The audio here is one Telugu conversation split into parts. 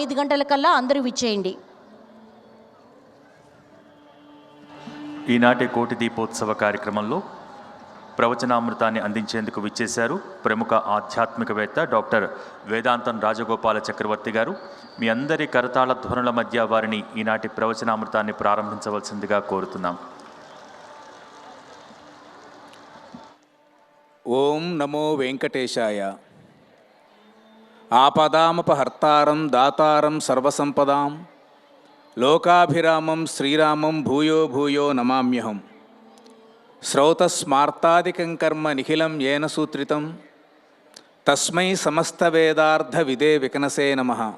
ఐదు గంటల కల్లా అందరూ విచ్చేయండి. ఈనాటి కోటి దీపోత్సవ కార్యక్రమంలో ప్రవచనామృతాన్ని అందించేందుకు విచ్చేశారు ప్రముఖ ఆధ్యాత్మికవేత్త డాక్టర్ వేదాంతం రాజగోపాల చక్రవర్తి గారు. మీ అందరి కరతాళ ధ్వనుల మధ్య వారిని ఈనాటి ప్రవచనామృతాన్ని ప్రారంభించవలసిందిగా కోరుతున్నాం. ఓం నమో వెంకటేశాయ. ఆపదామపహర్తారం దాతారం సర్వసంపదాం. లోకాభిరామం శ్రీరామం భూయో భూయో నమామ్యహం. శ్రౌతస్మార్తాదికం కర్మ నిఖిలం ఏన సూత్రితం. తస్మై సమస్త వేదార్థ విదే వికనసే నమ.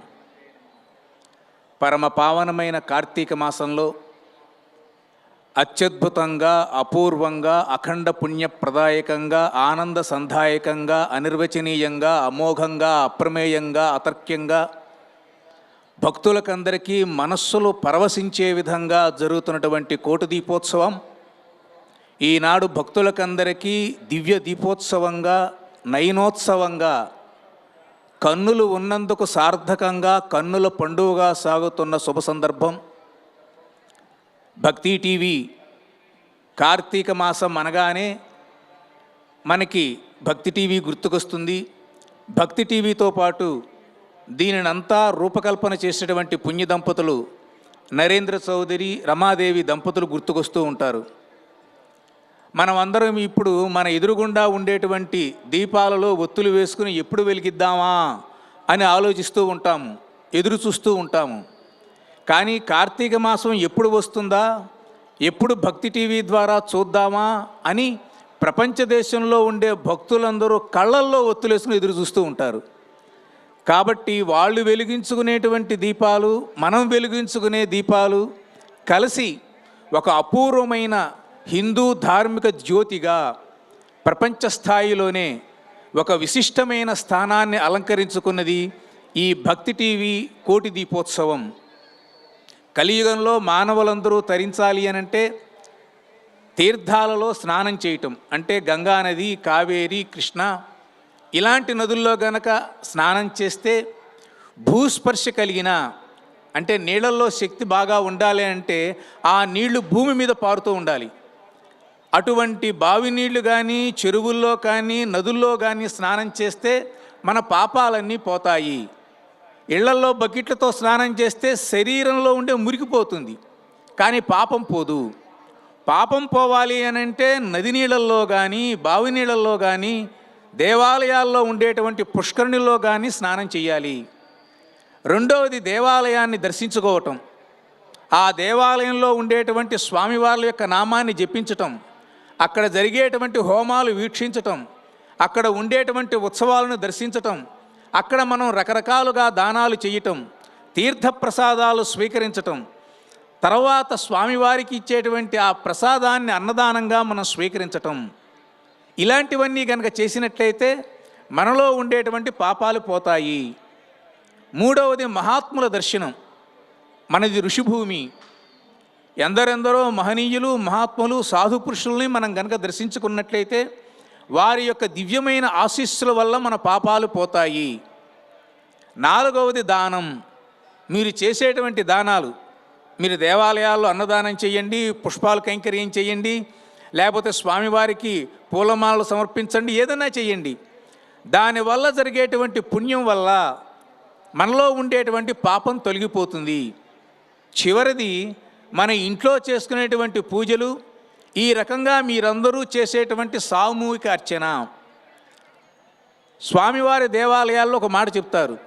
పరమ పావనమైన కార్తీక మాసంలో అత్యద్భుతంగా అపూర్వంగా అఖండ పుణ్యప్రదాయకంగా ఆనంద సంధాయకంగా అనిర్వచనీయంగా అమోఘంగా అప్రమేయంగా అతర్క్యంగా భక్తులకందరికీ మనస్సులు పరవశించే విధంగా జరుగుతున్నటువంటి కోటి దీపోత్సవం. ఈనాడు భక్తులకందరికీ దివ్య దీపోత్సవంగా నయనోత్సవంగా కన్నులు ఉన్నందుకు సార్థకంగా కన్నుల పండుగగా సాగుతున్న శుభ సందర్భం. భక్తి టీవీ కార్తీక మాసం అనగానే మనకి భక్తి టీవీ గుర్తుకొస్తుంది. భక్తి టీవీతో పాటు దీనినంతా రూపకల్పన చేసినటువంటి పుణ్య దంపతులు నరేంద్ర చౌదరి రమాదేవి దంపతులు గుర్తుకొస్తూ ఉంటారు. మనం అందరం ఇప్పుడు మన ఎదురుగుండా ఉండేటువంటి దీపాలలో ఒత్తులు వేసుకుని ఎప్పుడు వెలిగిద్దామా అని ఆలోచిస్తూ ఉంటాము ఎదురు చూస్తూ ఉంటాము. కానీ కార్తీక మాసం ఎప్పుడు వస్తుందా? ఎప్పుడు భక్తి టీవీ ద్వారా చూద్దామా? అని ప్రపంచ దేశంలో ఉండే భక్తులందరూ కళ్ళల్లో ఒత్తులేసుకుని ఎదురు చూస్తూ ఉంటారు. కాబట్టి వాళ్ళు వెలిగించుకునేటువంటి దీపాలు మనం వెలిగించుకునే దీపాలు కలిసి ఒక అపూర్వమైన హిందూ ధార్మిక జ్యోతిగా ప్రపంచ స్థాయిలోనే ఒక విశిష్టమైన స్థానాన్ని అలంకరించుకున్నది ఈ భక్తి టీవీ కోటి దీపోత్సవం. కలియుగంలో మానవులందరూ తరించాలి అనంటే తీర్థాలలో స్నానం చేయటం అంటే గంగా నది కావేరి కృష్ణ ఇలాంటి నదుల్లో గనక స్నానం చేస్తే భూస్పర్శ కలిగిన అంటే నీళ్ళల్లో శక్తి బాగా ఉండాలి అంటే ఆ నీళ్ళు భూమి మీద పారుతూ ఉండాలి. అటువంటి బావి నీళ్ళు కానీ చెరువుల్లో కానీ నదుల్లో కానీ స్నానం చేస్తే మన పాపాలన్నీ పోతాయి. ఇళ్ళల్లో బకెట్లతో స్నానం చేస్తే శరీరంలో ఉండే మురికిపోతుంది. కానీ పాపం పోదు. పాపం పోవాలి అని అంటే నది నీళ్ళల్లో కానీ బావి నీళ్ళల్లో కానీ దేవాలయాల్లో ఉండేటువంటి పుష్కరిణిలో కానీ స్నానం చేయాలి రెండవది దేవాలయాన్ని దర్శించుకోవటం. ఆ దేవాలయంలో ఉండేటువంటి స్వామివార్ల యొక్క నామాన్ని జపించటం. అక్కడ జరిగేటువంటి హోమాలు వీక్షించటం. అక్కడ ఉండేటువంటి ఉత్సవాలను దర్శించటం. అక్కడ మనం రకరకాలుగా దానాలు చేయటం తీర్థప్రసాదాలు స్వీకరించటం తర్వాత స్వామివారికి ఇచ్చేటువంటి ఆ ప్రసాదాన్ని అన్నదానంగా మనం స్వీకరించటం. ఇలాంటివన్నీ కనుక చేసినట్లయితే మనలో ఉండేటువంటి పాపాలు పోతాయి. మూడవది మహాత్ముల దర్శనం. మనది ఋషిభూమి. ఎందరెందరో మహనీయులు మహాత్ములు సాధు పురుషుల్ని మనం కనుక దర్శించుకున్నట్లయితే వారి యొక్క దివ్యమైన ఆశీస్సుల వల్ల మన పాపాలు పోతాయి. నాలుగవది దానం. మీరు చేసేటువంటి దానాలు మీరు దేవాలయాల్లో అన్నదానం చేయండి పుష్పాలు కైంకర్యం చేయండి లేకపోతే స్వామివారికి పూలమాలలు సమర్పించండి ఏదైనా చేయండి. దానివల్ల జరిగేటువంటి పుణ్యం వల్ల మనలో ఉండేటువంటి పాపం తొలగిపోతుంది. చివరిది మన ఇంట్లో చేసుకునేటువంటి పూజలు ఈ రకంగా మీరందరూ చేసేటువంటి సామూహిక అర్చన. స్వామివారి దేవాలయాల్లో ఒక మాట చెప్తారు.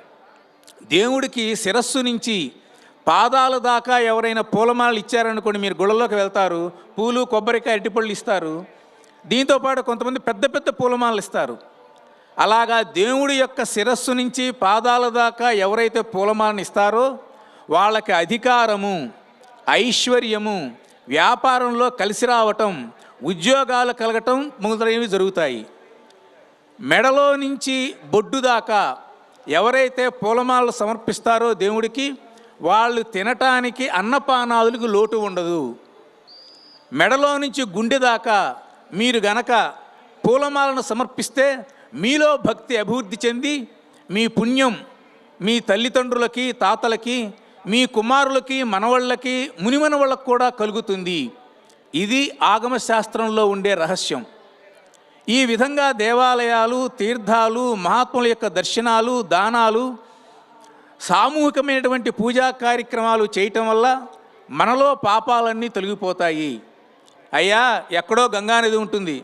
దేవుడికి శిరస్సు నుంచి పాదాల దాకా ఎవరైనా పూలమాలలు ఇచ్చారనుకోండి మీరు గుళ్ళలోకి వెళ్తారు పూలు కొబ్బరికాయ అరటిపళ్ళు ఇస్తారు. దీంతోపాటు కొంతమంది పెద్ద పెద్ద పూలమాలలు ఇస్తారు. అలాగా దేవుడి యొక్క శిరస్సు నుంచి పాదాల దాకా ఎవరైతే పూలమాలను ఇస్తారో వాళ్ళకి అధికారము ఐశ్వర్యము వ్యాపారంలో కలిసి రావటం ఉద్యోగాలు కలగటం మొదలైనవి జరుగుతాయి. మెడలో నుంచి బొడ్డు దాకా ఎవరైతే పూలమాలలు సమర్పిస్తారో దేవుడికి వాళ్ళు తినటానికి అన్నపానాదులకు లోటు ఉండదు. మెడలో నుంచి గుండె దాకా మీరు గనక పూలమాలను సమర్పిస్తే మీలో భక్తి అభివృద్ధి చెంది మీ పుణ్యం మీ తల్లిదండ్రులకి తాతలకి మీ కుమారులకి మనవళ్ళకి మునిమనవళ్ళకు కూడా కలుగుతుంది. ఇది ఆగమ శాస్త్రంలో ఉండే రహస్యం. ఈ విధంగా దేవాలయాలు తీర్థాలు మహాత్ముల యొక్క దర్శనాలు దానాలు సామూహికమైనటువంటి పూజా కార్యక్రమాలు చేయటం వల్ల మనలో పాపాలన్నీ తొలగిపోతాయి. అయ్యా ఎక్కడో గంగానది ఉంటుంది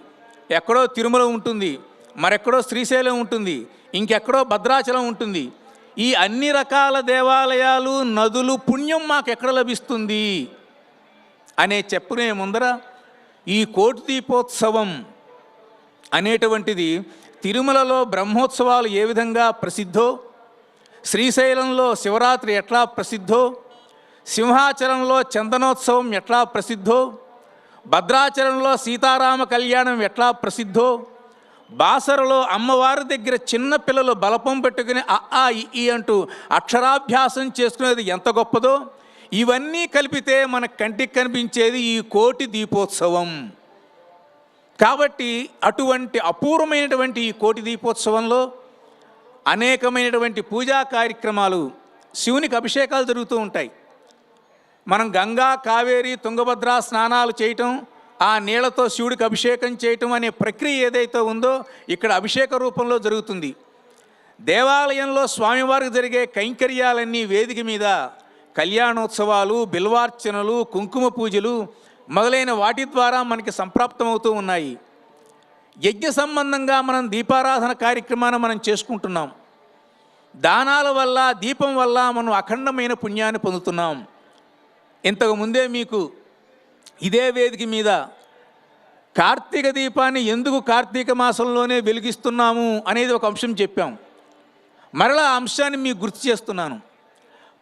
ఎక్కడో తిరుమల ఉంటుంది మరెక్కడో శ్రీశైలం ఉంటుంది ఇంకెక్కడో భద్రాచలం ఉంటుంది ఈ అన్ని రకాల దేవాలయాలు నదులు పుణ్యం మాకు ఎక్కడ లభిస్తుంది? అనే చెప్పునే ముందర ఈ కోటి దీపోత్సవం అనేటువంటిది తిరుమలలో బ్రహ్మోత్సవాలు ఏ విధంగా ప్రసిద్ధో శ్రీశైలంలో శివరాత్రి ఎట్లా ప్రసిద్ధో సింహాచలంలో చందనోత్సవం ఎట్లా ప్రసిద్ధో భద్రాచలంలో సీతారామ కళ్యాణం ఎట్లా ప్రసిద్ధో బాసరలో అమ్మవారి దగ్గర చిన్న పిల్లలు బలపం పెట్టుకుని ఆ ఈ అంటూ అక్షరాభ్యాసం చేసుకునేది ఎంత గొప్పదో? ఇవన్నీ కలిపితే మన కంటికి కనిపించేది ఈ కోటి దీపోత్సవం. కాబట్టి అటువంటి అపూర్వమైనటువంటి ఈ కోటి దీపోత్సవంలో అనేకమైనటువంటి పూజా కార్యక్రమాలు శివునికి అభిషేకాలు జరుగుతూ ఉంటాయి. మనం గంగా కావేరి తుంగభద్ర స్నానాలు చేయటం ఆ నీళ్ళతో శివుడికి అభిషేకం చేయటం అనే ప్రక్రియ ఏదైతే ఉందో ఇక్కడ అభిషేక రూపంలో జరుగుతుంది. దేవాలయంలో స్వామివారికి జరిగే కైంకర్యాలన్నీ వేదిక మీద కళ్యాణోత్సవాలు బిల్వార్చనలు కుంకుమ పూజలు మొదలైన వాటి ద్వారా మనకి సంప్రాప్తమవుతూ ఉన్నాయి. యజ్ఞ సంబంధంగా మనం దీపారాధన కార్యక్రమాన్ని మనం చేసుకుంటున్నాం. దానాల వల్ల దీపం వల్ల మనం అఖండమైన పుణ్యాన్ని పొందుతున్నాం. ఇంతకు ముందే మీకు ఇదే వేదిక మీద కార్తీక దీపాన్ని ఎందుకు కార్తీక మాసంలోనే వెలిగిస్తున్నాము అనేది ఒక అంశం చెప్పాం. మరలా అంశాన్ని మీకు గుర్తు చేస్తున్నాను.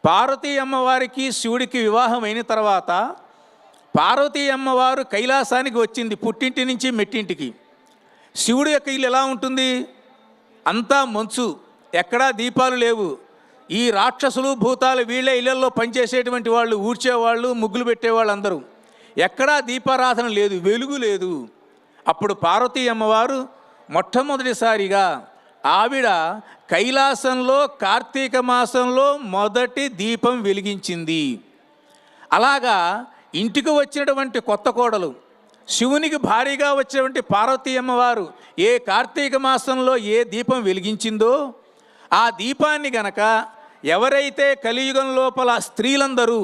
పార్వతీ అమ్మవారికి శివుడికి వివాహం అయిన తర్వాత పార్వతీ అమ్మవారు కైలాసానికి వచ్చింది పుట్టింటి నుంచి మెట్టింటికి. శివుడి యొక్క ఇల్లు ఎలా ఉంటుంది? అంతా మంచు ఎక్కడా దీపాలు లేవు. ఈ రాక్షసులు భూతాలు వీళ్ళే ఇళ్ళలో పనిచేసేటువంటి వాళ్ళు ఊడ్చేవాళ్ళు ముగ్గులు పెట్టేవాళ్ళు అందరూ. ఎక్కడా దీపారాధన లేదు వెలుగు లేదు. అప్పుడు పార్వతీ అమ్మవారు మొట్టమొదటిసారిగా ఆవిడ కైలాసంలో కార్తీక మాసంలో మొదటి దీపం వెలిగించింది. అలాగా ఇంటికి వచ్చినటువంటి కొత్త కోడలు శివునికి భారీగా వచ్చినటువంటి పార్వతీ అమ్మవారు ఏ కార్తీక మాసంలో ఏ దీపం వెలిగించిందో ఆ దీపాన్ని గనక ఎవరైతే కలియుగం లోపల స్త్రీలందరూ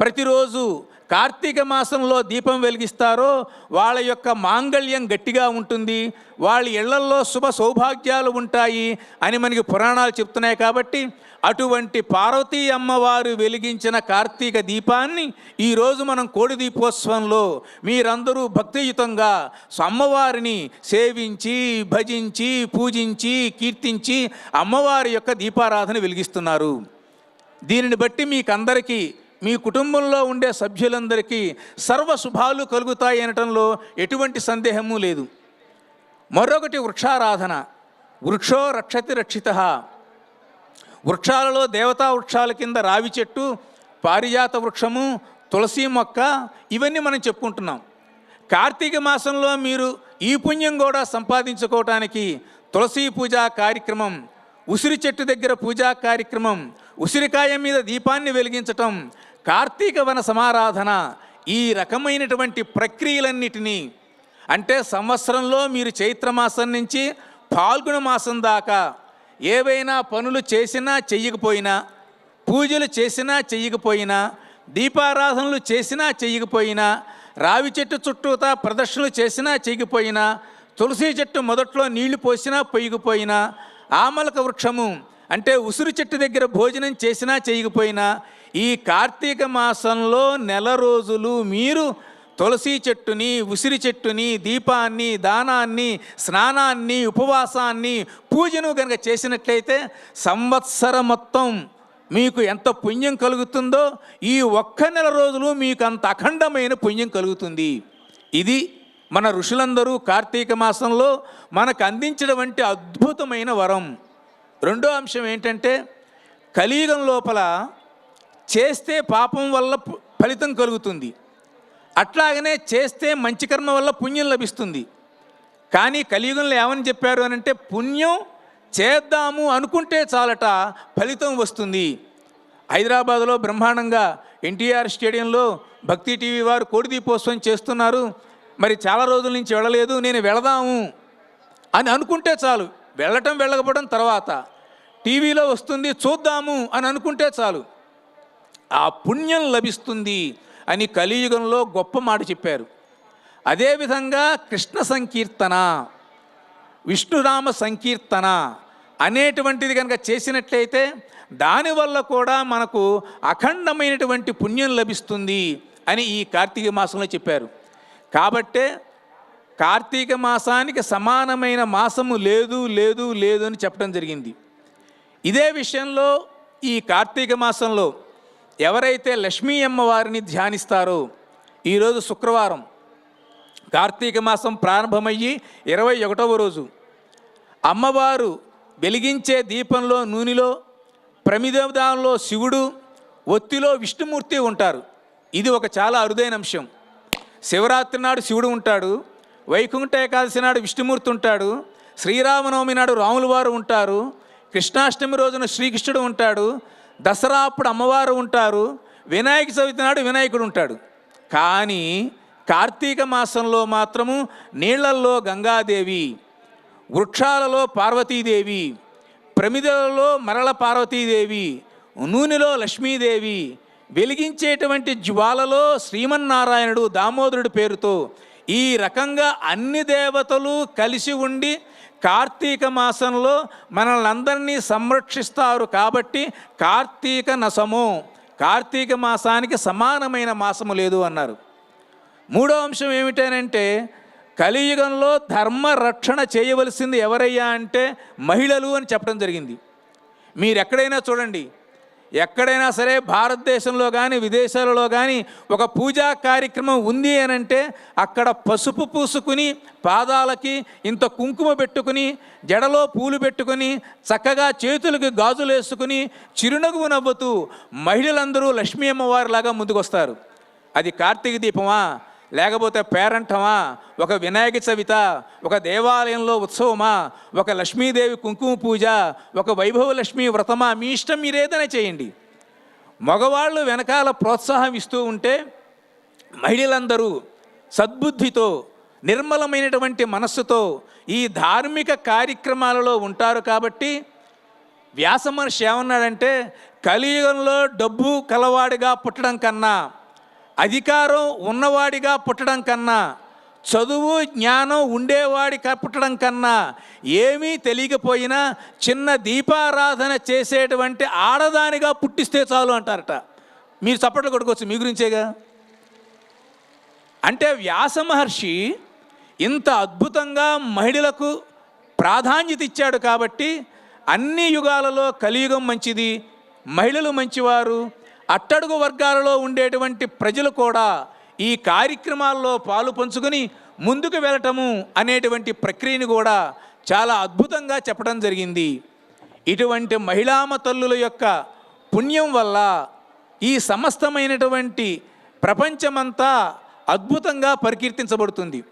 ప్రతిరోజు కార్తీక మాసంలో దీపం వెలిగిస్తారో వాళ్ళ యొక్క మాంగళ్యం గట్టిగా ఉంటుంది వాళ్ళ ఇళ్ళల్లో శుభ సౌభాగ్యాలు ఉంటాయి అని మనకి పురాణాలు చెప్తున్నాయి కాబట్టి అటువంటి పార్వతీ అమ్మవారు వెలిగించిన కార్తీక దీపాన్ని ఈరోజు మనం కోడి దీపోత్సవంలో మీరందరూ భక్తియుతంగా అమ్మవారిని సేవించి భజించి పూజించి కీర్తించి అమ్మవారి యొక్క దీపారాధన వెలిగిస్తున్నారు. దీనిని బట్టి మీకందరికీ మీ కుటుంబంలో ఉండే సభ్యులందరికీ సర్వ శుభాలు కలుగుతాయి అనటంలో ఎటువంటి సందేహము లేదు. మరొకటి వృక్షారాధన. వృక్షో రక్షతి రక్షిత. వృక్షాలలో దేవతా వృక్షాల కింద రావి చెట్టు పారిజాత వృక్షము తులసి మొక్క ఇవన్నీ మనం చెప్పుకుంటున్నాం. కార్తీక మాసంలో మీరు ఈ పుణ్యం కూడా సంపాదించుకోవటానికి తులసి పూజా కార్యక్రమం ఉసిరి చెట్టు దగ్గర పూజా కార్యక్రమం ఉసిరికాయ మీద దీపాన్ని వెలిగించటం కార్తీక వన సమారాధన ఈ రకమైనటువంటి ప్రక్రియలన్నిటినీ అంటే సంవత్సరంలో మీరు చైత్రమాసం నుంచి పాల్గొన మాసం దాకా ఏవైనా పనులు చేసినా చెయ్యకపోయినా పూజలు చేసినా చెయ్యకపోయినా దీపారాధనలు చేసినా చెయ్యకపోయినా రావి చెట్టు చుట్టూతా ప్రదర్శనలు చేసినా చేయకపోయినా తులసి చెట్టు మొదట్లో నీళ్ళు పోసినా పొయ్యకపోయినా ఆమలక వృక్షము అంటే ఉసిరి చెట్టు దగ్గర భోజనం చేసినా చేయకపోయినా ఈ కార్తీక మాసంలో నెల రోజులు మీరు తులసి చెట్టుని ఉసిరి చెట్టుని దీపాన్ని దానాన్ని స్నానాన్ని ఉపవాసాన్ని పూజను కనుక చేసినట్లయితే సంవత్సరం మొత్తం మీకు ఎంత పుణ్యం కలుగుతుందో ఈ ఒక్క నెల రోజులు మీకు అంత అఖండమైన పుణ్యం కలుగుతుంది. ఇది మన ఋషులందరూ కార్తీక మాసంలో మనకు అందించడం వంటి అద్భుతమైన వరం. రెండో అంశం ఏంటంటే కలియుగం లోపల చేస్తే పాపం వల్ల ఫలితం కలుగుతుంది. అట్లాగనే చేస్తే మంచి కర్మ వల్ల పుణ్యం లభిస్తుంది. కానీ కలియుగంలో ఏమని చెప్పారు అని అంటే పుణ్యం చేద్దాము అనుకుంటే చాలట ఫలితం వస్తుంది. హైదరాబాద్లో బ్రహ్మాండంగా ఎన్టీఆర్ స్టేడియంలో భక్తి టీవీ వారు కోడి దీపోత్సవం చేస్తున్నారు. మరి చాలా రోజుల నుంచి వెళ్ళలేదు నేను వెళదాము అని అనుకుంటే చాలు. వెళ్ళటం వెళ్ళకపోవడం తర్వాత టీవీలో వస్తుంది చూద్దాము అని అనుకుంటే చాలు. ఆ పుణ్యం లభిస్తుంది అని కలియుగంలో గొప్ప మాట చెప్పారు. అదేవిధంగా కృష్ణ సంకీర్తన విష్ణురామ సంకీర్తన అనేటువంటిది కనుక చేసినట్లయితే దానివల్ల కూడా మనకు అఖండమైనటువంటి పుణ్యం లభిస్తుంది అని ఈ కార్తీక మాసంలో చెప్పారు. కాబట్టే కార్తీక మాసానికి సమానమైన మాసము లేదు లేదు లేదు అని చెప్పడం జరిగింది. ఇదే విషయంలో ఈ కార్తీక మాసంలో ఎవరైతే లక్ష్మీ అమ్మవారిని ధ్యానిస్తారో ఈరోజు శుక్రవారం కార్తీక మాసం ప్రారంభమయ్యి ఇరవై ఒకటవ రోజు అమ్మవారు వెలిగించే దీపంలో నూనెలో ప్రమిదలో శివుడు ఒత్తిలో విష్ణుమూర్తి ఉంటారు. ఇది ఒక చాలా అరుదైన అంశం. శివరాత్రి నాడు శివుడు ఉంటాడు వైకుంఠ ఏకాదశి నాడు విష్ణుమూర్తి ఉంటాడు శ్రీరామనవమి నాడు రాములవారు ఉంటారు కృష్ణాష్టమి రోజున శ్రీకృష్ణుడు ఉంటాడు దసరా అప్పుడు అమ్మవారు ఉంటారు వినాయక చవితి నాడు వినాయకుడు ఉంటాడు. కానీ కార్తీక మాసంలో మాత్రము నీళ్ళల్లో గంగాదేవి వృక్షాలలో పార్వతీదేవి ప్రమిదలలో మరల పార్వతీదేవి నూనెలో లక్ష్మీదేవి వెలిగించేటువంటి జ్వాలలో శ్రీమన్నారాయణుడు దామోదరుడి పేరుతో ఈ రకంగా అన్ని దేవతలు కలిసి ఉండి కార్తీక మాసంలో మనల్ని అందరినీ సంరక్షిస్తారు కాబట్టి కార్తీక నసము కార్తీక మాసానికి సమానమైన మాసము లేదు అన్నారు. మూడో అంశం ఏమిటనంటే కలియుగంలో ధర్మ రక్షణ చేయవలసింది ఎవరయ్యా అంటే మహిళలు అని చెప్పడం జరిగింది. మీరు ఎక్కడైనా చూడండి ఎక్కడైనా సరే భారతదేశంలో కానీ విదేశాలలో కానీ ఒక పూజా కార్యక్రమం ఉంది అని అంటే అక్కడ పసుపు పూసుకుని పాదాలకి ఇంత కుంకుమ పెట్టుకుని జడలో పూలు పెట్టుకుని చక్కగా చేతులకి గాజులు వేసుకుని చిరునవ్వు నవ్వుతూ మహిళలందరూ లక్ష్మీ అమ్మవారిలాగా ముందుకొస్తారు. అది కార్తీక దీపమా? లేకపోతే పేరంటమా? ఒక వినాయక చవిత ఒక దేవాలయంలో ఉత్సవమా? ఒక లక్ష్మీదేవి కుంకుమ పూజ ఒక వైభవ లక్ష్మీ వ్రతమా? మీ ఇష్టం మీరేదైనా చేయండి. మగవాళ్ళు వెనకాల ప్రోత్సాహం ఇస్తూ ఉంటే మహిళలందరూ సద్బుద్ధితో నిర్మలమైనటువంటి మనస్సుతో ఈ ధార్మిక కార్యక్రమాలలో ఉంటారు కాబట్టి వ్యాసమహర్షి ఏమన్నాడంటే కలియుగంలో డబ్బు కలవాడిగా పుట్టడం కన్నా అధికారం ఉన్నవాడిగా పుట్టడం కన్నా చదువు జ్ఞానం ఉండేవాడి పుట్టడం కన్నా ఏమీ తెలియకపోయినా చిన్న దీపారాధన చేసేటువంటి ఆడదానిగా పుట్టిస్తే చాలు అంటారట. మీరు చప్పట్లు కొట్టుకోవచ్చు మీ గురించేగా? అంటే వ్యాస మహర్షి ఇంత అద్భుతంగా మహిళలకు ప్రాధాన్యత ఇచ్చాడు కాబట్టి అన్ని యుగాలలో కలియుగం మంచిది మహిళలు మంచివారు అట్టడుగు వర్గాలలో ఉండేటువంటి ప్రజలు కూడా ఈ కార్యక్రమాల్లో పాలు పంచుకొని ముందుకు వెళ్ళటము అనేటువంటి ప్రక్రియను కూడా చాలా అద్భుతంగా చెప్పడం జరిగింది. ఇటువంటి మహిళామ తల్లుల యొక్క పుణ్యం వల్ల ఈ సమస్తమైనటువంటి ప్రపంచమంతా అద్భుతంగా పరికీర్తించబడుతుంది.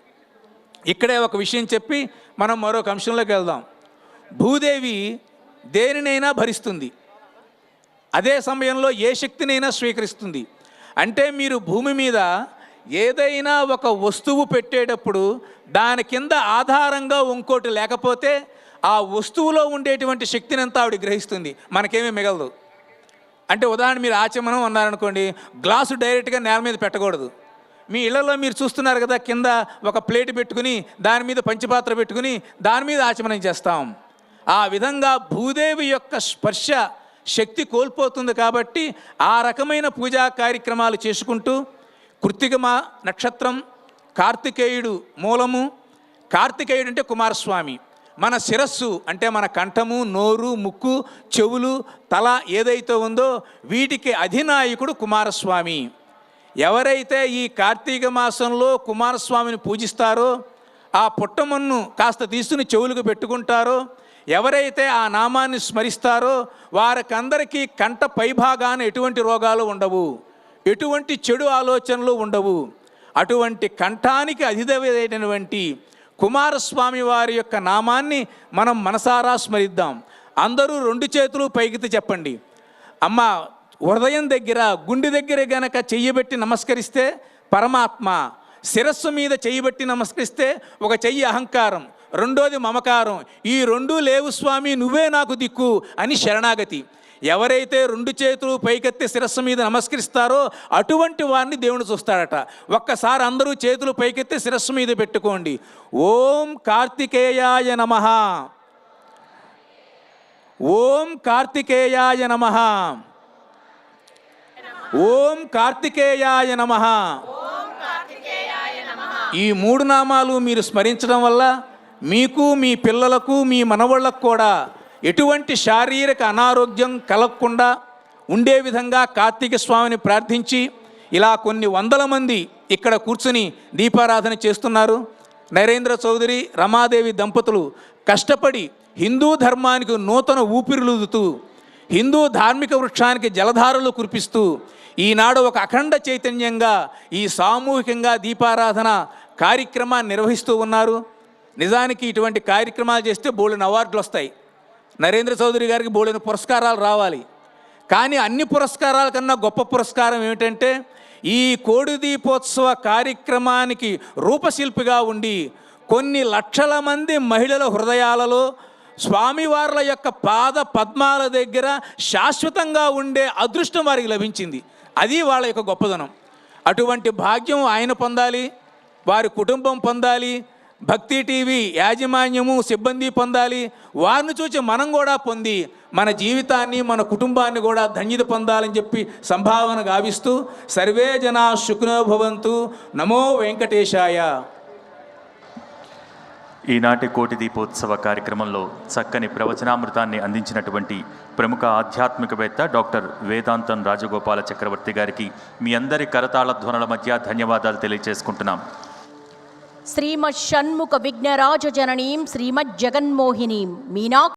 ఇక్కడే ఒక విషయం చెప్పి మనం మరొక అంశంలోకి వెళ్దాం. భూదేవి దేనినైనా భరిస్తుంది. అదే సమయంలో ఏ శక్తినైనా స్వీకరిస్తుంది. అంటే మీరు భూమి మీద ఏదైనా ఒక వస్తువు పెట్టేటప్పుడు దాని కింద ఆధారంగా ఇంకోటి లేకపోతే ఆ వస్తువులో ఉండేటువంటి శక్తిని అంతా ఆవిడ గ్రహిస్తుంది. మనకేమీ మిగలదు. అంటే ఉదాహరణ మీరు ఆచమనం అన్నారనుకోండి గ్లాసు డైరెక్ట్గా నేల మీద పెట్టకూడదు. మీ ఇళ్ళలో మీరు చూస్తున్నారు కదా కింద ఒక ప్లేట్ పెట్టుకుని దాని మీద పంచపాత్ర పెట్టుకుని దాని మీద ఆచమనం చేస్తాం. ఆ విధంగా భూదేవి యొక్క స్పర్శ శక్తి కోల్పోతుంది కాబట్టి ఆ రకమైన పూజా కార్యక్రమాలు చేసుకుంటూ కృత్తికమ నక్షత్రం కార్తికేయుడు మూలము. కార్తికేయుడు అంటే కుమారస్వామి. మన శిరస్సు అంటే మన కంఠము నోరు ముక్కు చెవులు తల ఏదైతే ఉందో వీటికి అధినాయకుడు కుమారస్వామి. ఎవరైతే ఈ కార్తీక మాసంలో కుమారస్వామిని పూజిస్తారో ఆ పుట్టమన్ను కాస్త తీసుకుని చెవులకు పెట్టుకుంటారో ఎవరైతే ఆ నామాన్ని స్మరిస్తారో వారికందరికీ కంట పైభాగాన ఎటువంటి రోగాలు ఉండవు. ఎటువంటి చెడు ఆలోచనలు ఉండవు. అటువంటి కంఠానికి అధిదైనటువంటి కుమారస్వామి వారి యొక్క నామాన్ని మనం మనసారా స్మరిద్దాం. అందరూ రెండు చేతులు పైకితే చెప్పండి. అమ్మ హృదయం దగ్గర గుండె దగ్గర గనక చెయ్యబెట్టి నమస్కరిస్తే పరమాత్మ శిరస్సు మీద చెయ్యబెట్టి నమస్కరిస్తే ఒక చెయ్యి అహంకారం. రెండోది మమకారం. ఈ రెండు లేవు స్వామి నువ్వే నాకు దిక్కు అని శరణాగతి. ఎవరైతే రెండు చేతులు పైకెత్తి శిరస్సు మీద నమస్కరిస్తారో అటువంటి వారిని దేవుడు చూస్తాడట. ఒక్కసారి అందరూ చేతులు పైకెత్తి శిరస్సు మీద పెట్టుకోండి. ఓం కార్తికేయాయ నమః. ఓం కార్తికేయాయ నమ. ఓం కార్తికేయాయ నమ. ఈ మూడు నామాలు మీరు స్మరించడం వల్ల మీకు మీ పిల్లలకు మీ మనవళ్ళకు కూడా ఎటువంటి శారీరక అనారోగ్యం కలగకుండా ఉండే విధంగా కార్తీక స్వామిని ప్రార్థించి ఇలా కొన్ని వందల మంది ఇక్కడ కూర్చుని దీపారాధన చేస్తున్నారు. నరేంద్ర చౌదరి రమాదేవి దంపతులు కష్టపడి హిందూ ధర్మానికి నూతన ఊపిరులుదుతూ హిందూ ధార్మిక వృక్షానికి జలధారలు కురిపిస్తూ ఈనాడు ఒక అఖండ చైతన్యంగా ఈ సామూహికంగా దీపారాధన కార్యక్రమాన్ని నిర్వహిస్తూ ఉన్నారు. నిజానికి ఇటువంటి కార్యక్రమాలు చేస్తే బోళ్ళని అవార్డులు వస్తాయి. నరేంద్ర చౌదరి గారికి బోళ్ళని పురస్కారాలు రావాలి. కానీ అన్ని పురస్కారాల కన్నా గొప్ప పురస్కారం ఏమిటంటే ఈ కోడి దీపోత్సవ కార్యక్రమానికి రూపశిల్పిగా ఉండి కొన్ని లక్షల మంది మహిళల హృదయాలలో స్వామివార్ల యొక్క పాద పద్మాల దగ్గర శాశ్వతంగా ఉండే అదృష్టం వారికి లభించింది. అది వాళ్ళ యొక్క గొప్పదనం. అటువంటి భాగ్యం ఆయన పొందాలి వారి కుటుంబం పొందాలి భక్తి టీవీ యాజమాన్యము సిబ్బంది పొందాలి. వారిని చూసి మనం కూడా పొంది మన జీవితాన్ని మన కుటుంబాన్ని కూడా ధన్యత పొందాలని చెప్పి సంభావన గావిస్తూ సర్వే జనా భవంతు నమో వెంకటేశాయ. ఈనాటి కోటి దీపోత్సవ కార్యక్రమంలో చక్కని ప్రవచనామృతాన్ని అందించినటువంటి ప్రముఖ ఆధ్యాత్మికవేత్త డాక్టర్ వేదాంతం రాజగోపాల చక్రవర్తి గారికి మీ అందరి కరతాళ ధ్వనుల మధ్య ధన్యవాదాలు తెలియజేసుకుంటున్నాం శ్రీమత్ షణ్ముఖ విఘ్నరాజ జననీం శ్రీమత్ జగన్మోహినీం మీనా